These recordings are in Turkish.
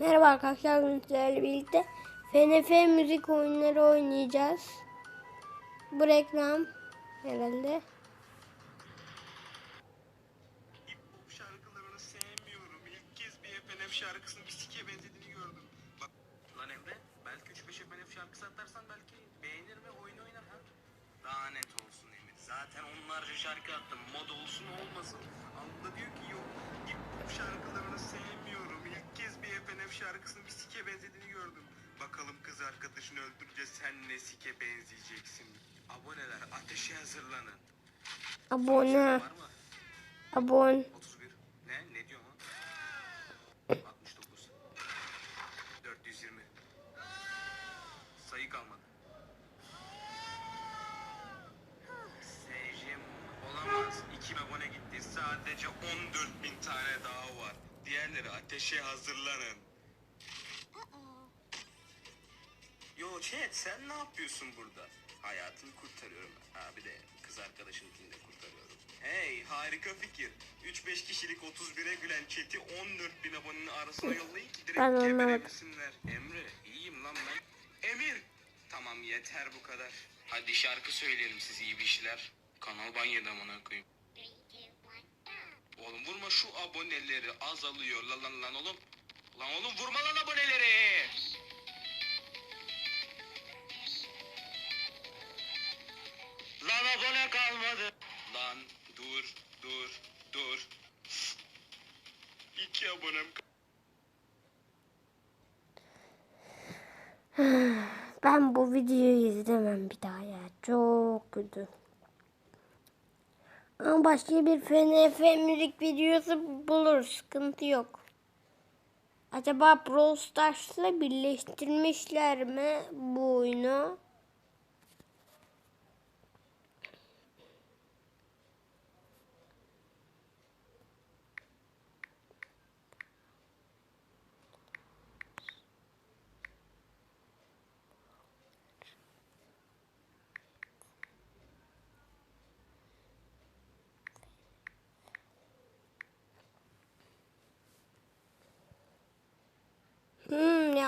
Merhaba arkadaşlar bugün sizlerle birlikte FNF müzik oyunları oynayacağız. Bu reklam herhalde. Hop şarkılarını sevmiyorum. İlk kez bir FNF şarkısının bir sike benzediğini gördüm. Bak lan Emre belki 3-5 FNF şarkısı atarsan belki beğenir ve oyun oynar ha. Daha net olsun Emir. Zaten onlarca şarkı attım. Mod olsun olmasın. Abla diyor ki yok hop şarkılarını sevmiyorum. Kez bir FNF şarkısının bir sike benzediğini gördüm. Bakalım kız arkadaşını öldürünce sen ne sike benzeyeceksin. Aboneler ateşe hazırlanın. Abone. Abone. 31. Ne? Ne diyor lan? 69. 420. Sayı kalmadı. SJ olamaz. 2 abone gitti. Sadece 14 bin tane daha var. Diğerleri ateşe hazırlanın. Yo chat sen ne yapıyorsun burada? Hayatını kurtarıyorum. Ha bir de kız arkadaşınkini de kurtarıyorum. Hey harika fikir. 3-5 kişilik 31'e gülen chat'i 14 bin abonenin arasına yollayın ki direkt Ben anlamadım. geberebilsinler. Emre iyiyim lan ben. Emir. Tamam yeter bu kadar. Hadi şarkı söyleyelim siz iyi bir şeyler. Kanal banyoda amına koyayım. Oğlum vurma şu aboneleri azalıyor lan lan lan oğlum. Lan oğlum vurma lan aboneleri. Lan abone kalmadı. Lan dur dur dur. İki abonem. Ben bu videoyu izlemem bir daha ya. Çok kötü. Ama başka bir FNF müzik videosu bulur. Sıkıntı yok. Acaba Brawl Stars'la birleştirmişler mi bu oyunu?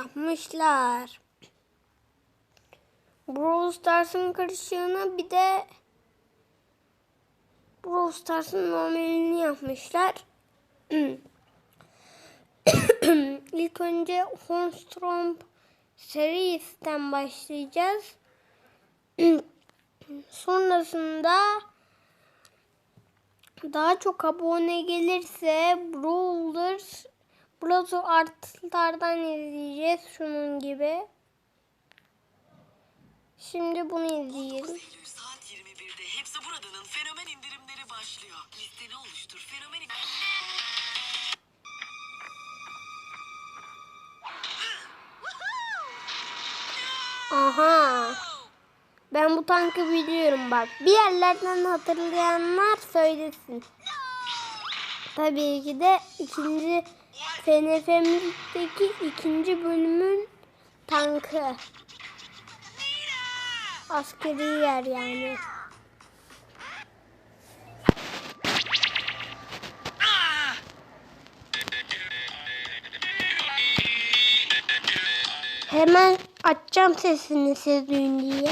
Yapmışlar. Brawl Stars'ın karışığını bir de Brawl Stars'ın normalini yapmışlar. İlk önce Hornstrom serisinden başlayacağız. Sonrasında daha çok abone gelirse Brawlers Brazo artılardan izleyeceğiz şunun gibi. Şimdi bunu izleyelim. Saat 21'de hepsi buradanın fenomen indirimleri başlıyor. Listeni oluştur. Fenomen Aha. Ben bu tankı biliyorum bak. Bir yerlerden hatırlayanlar söylesin. Tabii ki de ikinci FNF'mizdeki ikinci bölümün tankı. Askeri yer yani. Hemen açacağım sesini siz duyun diye.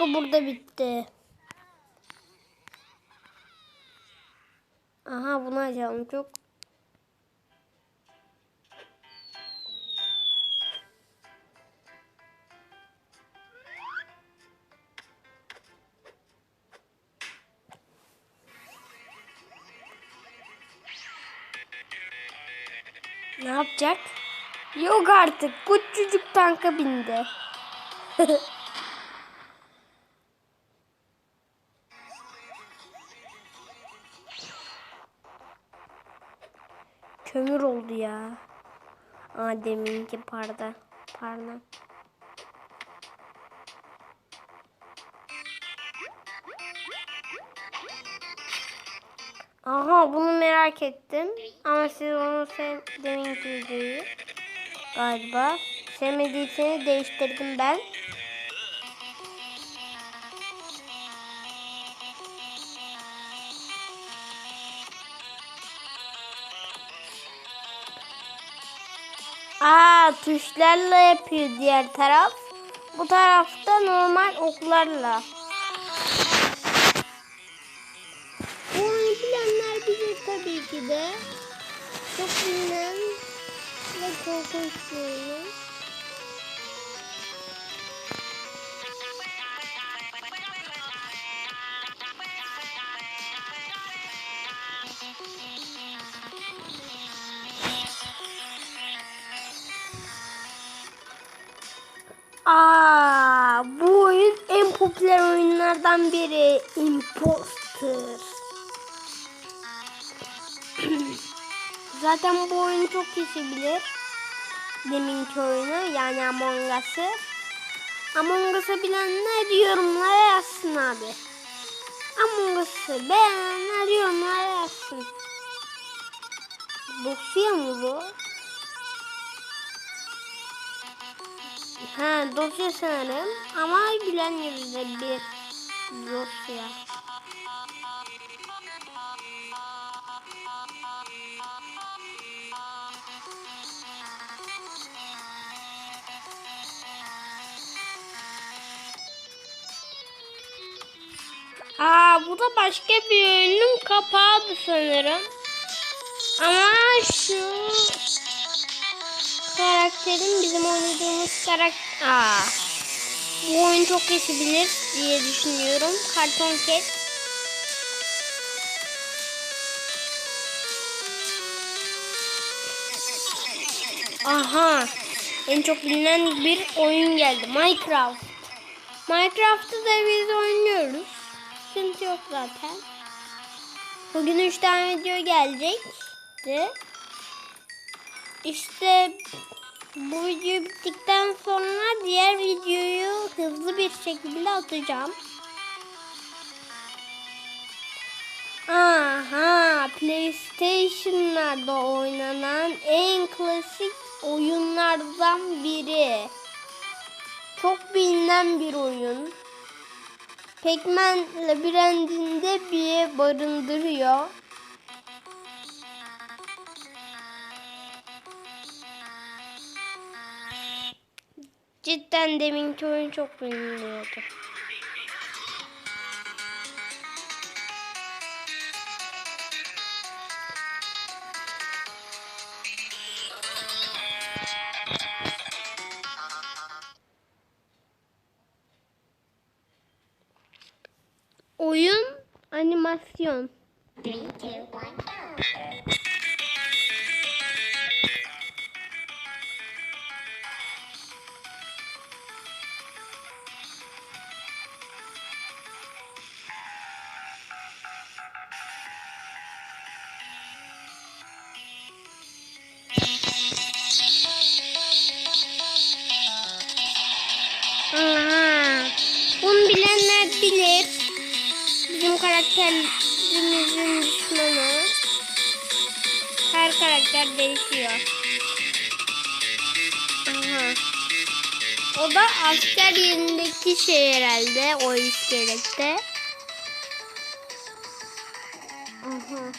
Dakika burada bitti. Aha bunu açalım çok. Ne yapacak? Yok artık. Küçücük tanka bindi. oldu ya. Aa deminki parda. Pardon. Aha bunu merak ettim. Ama siz onu sev deminki videoyu galiba. Sevmediyseniz değiştirdim ben. Aa tuşlarla yapıyor diğer taraf. Bu tarafta normal oklarla. Bu oyunu bilenler bilir tabii ki de. Çok bilinen ve korkunç bir oyun. Popüler oyunlardan biri. Imposter. Zaten bu oyunu çok kişi bilir. Deminki oyunu yani Among Us'ı. Among Us'ı bilenler yorumlara yazsın abi. Among Us'ı beğenenler yorumlara yazsın. Dosya mı bu? Ha dosya sanırım ama gülen yüzde bir dosya. Aa bu da başka bir oyunun kapağıydı sanırım. Ama şu karakterin bizim oynadığımız karakter... Aa, bu oyun çok kişi bilir diye düşünüyorum. Karton Cat. Aha. En çok bilinen bir oyun geldi. Minecraft. Minecraft'ı da biz oynuyoruz. Sıkıntı yok zaten. Bugün 3 tane video gelecekti. İşte bu video bittikten sonra diğer videoyu hızlı bir şekilde atacağım. Aha, PlayStation'larda oynanan en klasik oyunlardan biri. Çok bilinen bir oyun. Pac-Man labirentinde bir barındırıyor. Cidden deminki oyun çok biliniyordu. Oyun animasyon. Aha. Karakterimizin düşmanı. Her karakter değişiyor. Aha. O da asker yerindeki şey herhalde. O iskelette. Aha.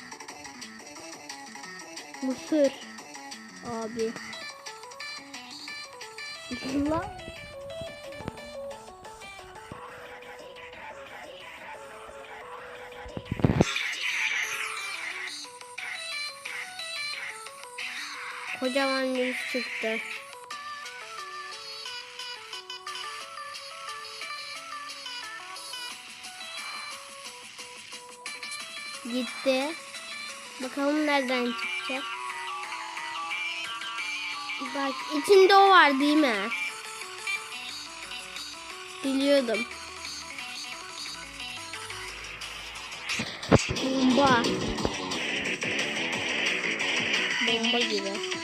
Mısır. Abi. La. Kocaman bir çıktı. Gitti. Bakalım nereden çıkacak. Bak içinde o var değil mi? Biliyordum. Bomba. Bomba gibi.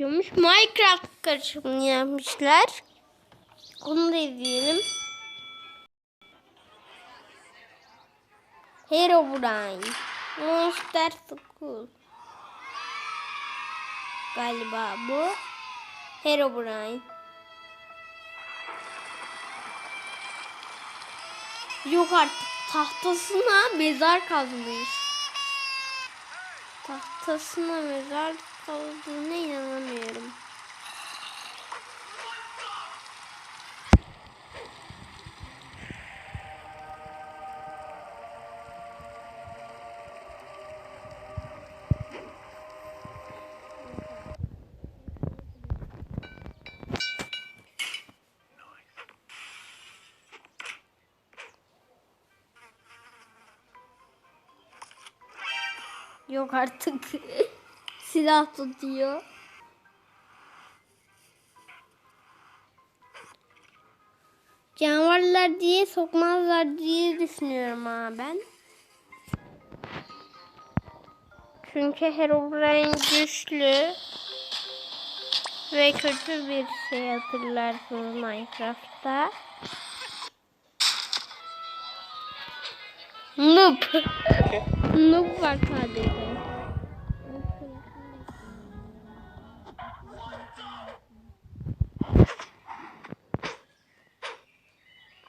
Böyle bitiyormuş. Minecraft karışımını yapmışlar. Onu da izleyelim. Herobrine. Monster School. Galiba bu. Herobrine. Yok artık tahtasına mezar kazmış. Tahtasına mezar kazdığına inanamıyorum. Yok artık. Silah tutuyor. Canavarlar diye sokmazlar diye düşünüyorum ha ben. Çünkü Herobrine güçlü ve kötü bir şey hatırlarsınız Minecraft'ta. Noob. Noob var sadece.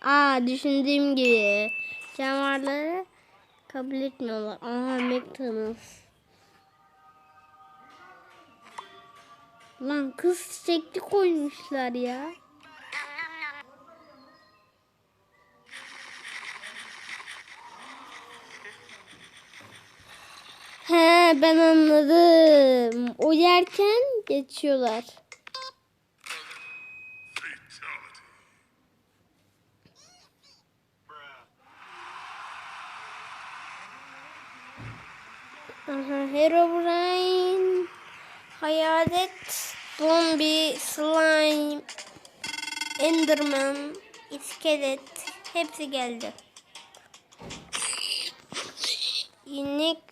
Aa düşündüğüm gibi canavarları kabul etmiyorlar. Aha McDonald's. Lan kız çiçekli koymuşlar ya. He ben anladım. O yerken geçiyorlar. Aha, Herobrine, Hayalet, Zombi, Slime, Enderman, İskelet hepsi geldi. İnek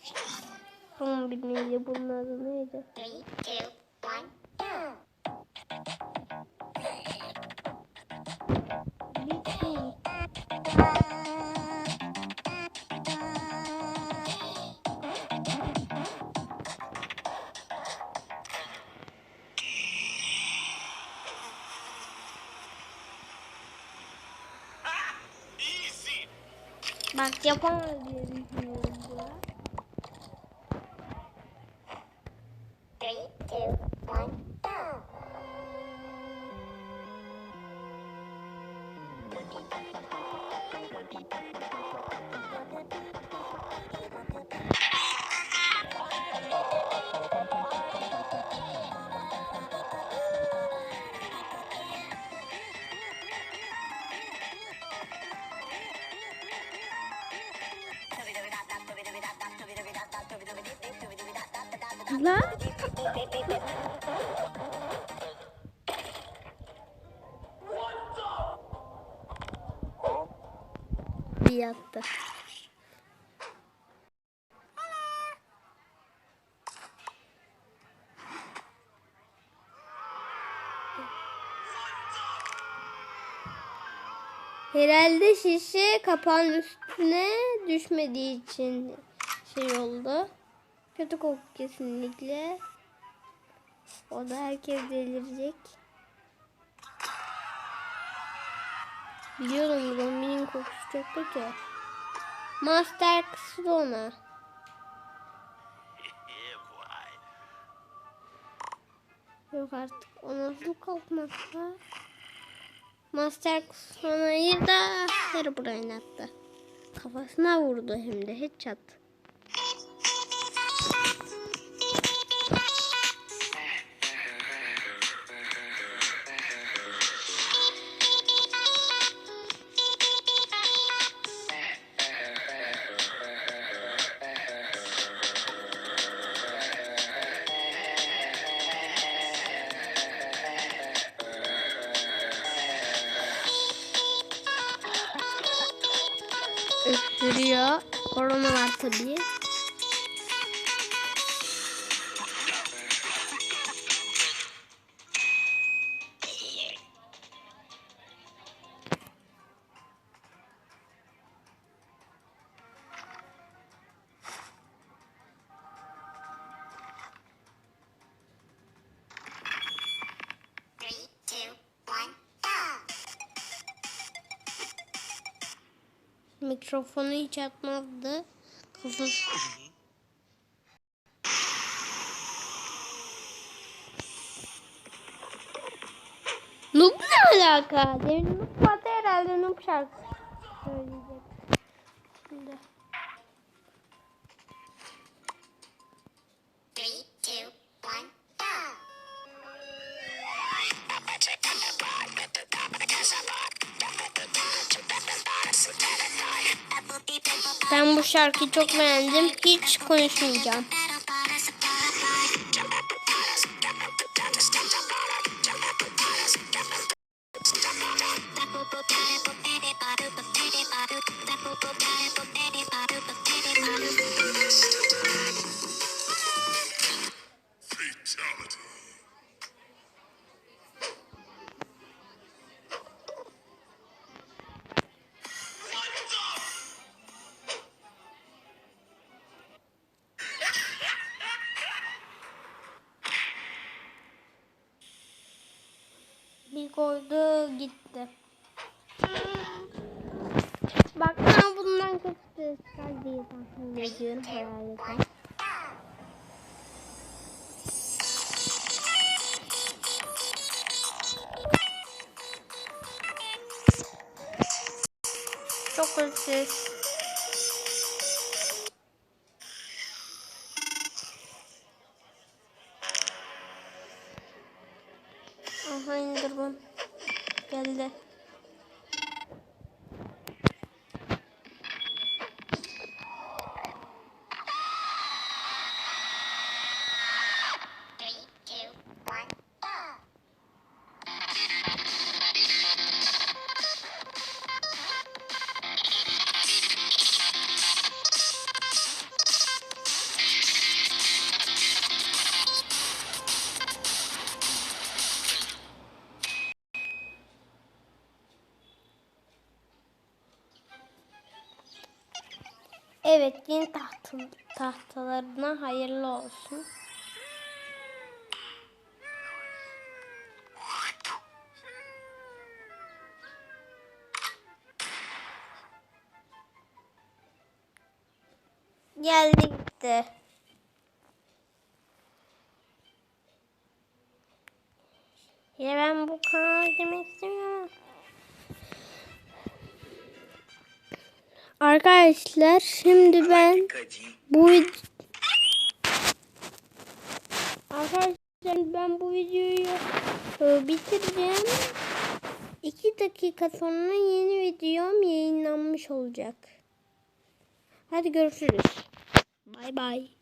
zombi miydi bunun adı neydi? Bitti. Bak yapamaz diye Yattı. Herhalde şişe kapağın üstüne düşmediği için şey oldu. Kötü koku kesinlikle. O da herkes delirecek. Biliyorum zombinin kokusu çok kötü. Master kısır ona. Yok artık o nasıl kalkmakta? Master sonayı da Herobrine attı. Kafasına vurdu hem de headshot. Öksürüyor. Korona var tabii. Mikrofonu hiç atmazdı. Kafası... Noob ne alaka? Demin Noob vardı herhalde Noob şarkısı söyleyecek. Şimdi. Ben bu şarkıyı çok beğendim. Hiç konuşmayacağım. Bak ben bundan kaçtı. Hadi tahmin ediyorum. Çok tahtalarına hayırlı olsun. Geldi gitti. Ya ben bu kanala girmek istemiyorum. Arkadaşlar şimdi ben bu Arkadaşlar ben bu videoyu e, bitireceğim. 2 dakika sonra yeni videom yayınlanmış olacak. Hadi görüşürüz. Bay bay.